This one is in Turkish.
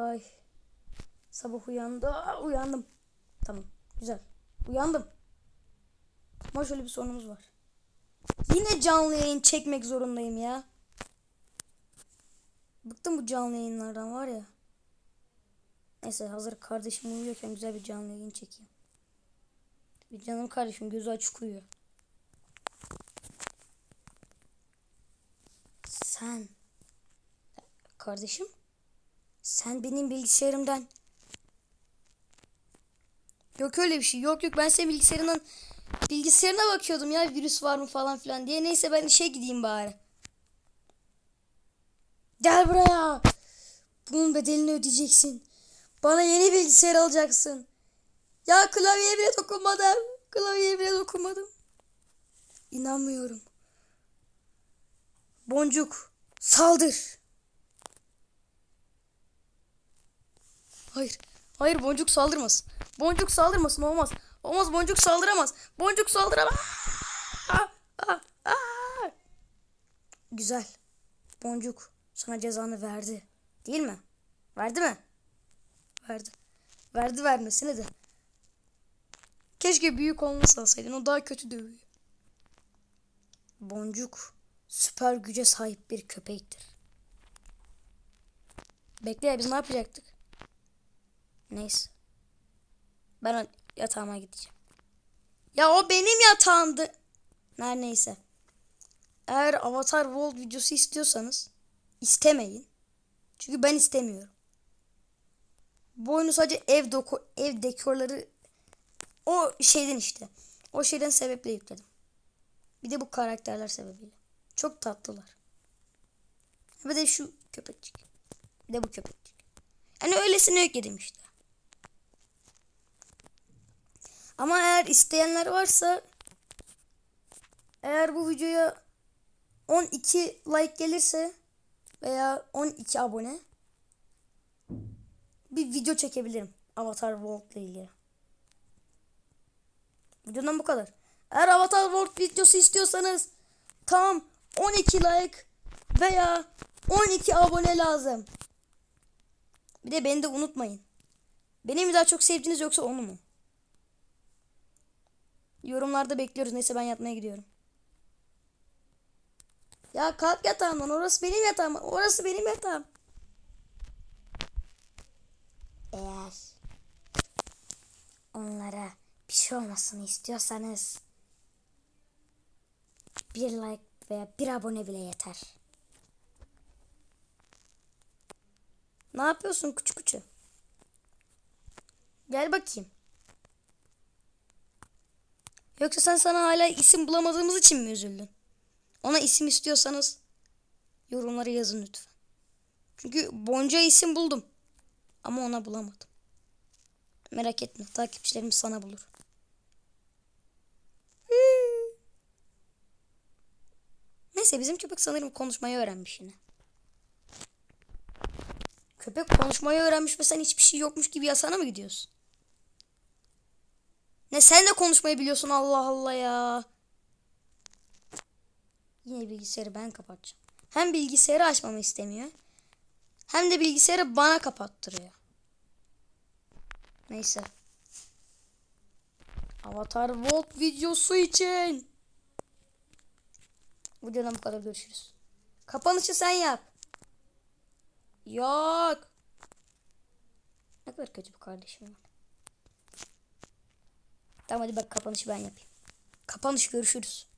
Ay. Sabah uyandı. Aa, uyandım. Tamam. Güzel. Uyandım. Ama şöyle bir sorunumuz var. Yine canlı yayın çekmek zorundayım ya. Bıktım bu canlı yayınlardan var ya. Neyse hazır kardeşim uyuyorken güzel bir canlı yayın çekeyim. Bir canım kardeşim gözü açık uyuyor. Sen kardeşim sen benim bilgisayarımdan Yok öyle bir şey. Yok yok ben senin bilgisayarından bilgisayarına bakıyordum ya virüs var mı falan filan diye. Neyse ben işe gideyim bari. Gel buraya. Bunun bedelini ödeyeceksin. Bana yeni bilgisayar alacaksın. Ya klavyeye bile dokunmadım. Klavyeye bile dokunmadım. İnanmıyorum. Boncuk saldır. Hayır. Hayır boncuk saldırmasın. Boncuk saldırmasın olmaz. Olmaz boncuk saldıramaz. Boncuk saldıramaz. Güzel. Boncuk sana cezanı verdi. Değil mi? Verdi mi? Verdi. Verdi vermesine de. Keşke büyük olması alsaydın. O daha kötü dövüyor. Boncuk süper güce sahip bir köpektir. Bekle biz ne yapacaktık? Neyse. Ben yatağıma gideceğim. Ya o benim yatağımdı. Her neyse. Eğer Avatar World videosu istiyorsanız istemeyin. Çünkü ben istemiyorum. Bu oyunu sadece ev doku ev dekorları o şeyden işte. O şeyden sebeple yükledim. Bir de bu karakterler sebebiyle. Çok tatlılar. Bir de şu köpekçik. Bir de bu köpekçik. Yani öylesine yükledim işte. Ama eğer isteyenler varsa eğer bu videoya 12 like gelirse veya 12 abone bir video çekebilirim. Avatar World ile ilgili. Videodan bu kadar. Eğer Avatar World videosu istiyorsanız tam 12 like veya 12 abone lazım. Bir de beni de unutmayın. Beni mi daha çok sevdiniz yoksa onu mu? Yorumlarda bekliyoruz. Neyse ben yatmaya gidiyorum. Ya kalk yatağımdan. Orası benim yatağım. Orası benim yatağım. Eğer onlara bir şey olmasını istiyorsanız bir like veya bir abone bile yeter. Ne yapıyorsun küçük küçük? Gel bakayım. Yoksa sen sana hala isim bulamadığımız için mi üzüldün? Ona isim istiyorsanız yorumlara yazın lütfen. Çünkü Bonca isim buldum. Ama ona bulamadım. Merak etme takipçilerimiz sana bulur. Hmm. Neyse bizim köpek sanırım konuşmayı öğrenmiş yine. Köpek konuşmayı öğrenmiş ve sen hiçbir şey yokmuş gibi yasana mı gidiyorsun? Ne sen de konuşmayı biliyorsun Allah Allah ya. Yine bilgisayarı ben kapatacağım. Hem bilgisayarı açmamı istemiyor. Hem de bilgisayarı bana kapattırıyor. Neyse. Avatar World videosu için. Videodan bu kadar görüşürüz. Kapanışı sen yap. Yok. Ne kadar kötü bir kardeşim. Tamam hadi bak kapanışı ben yapayım. Kapanış görüşürüz.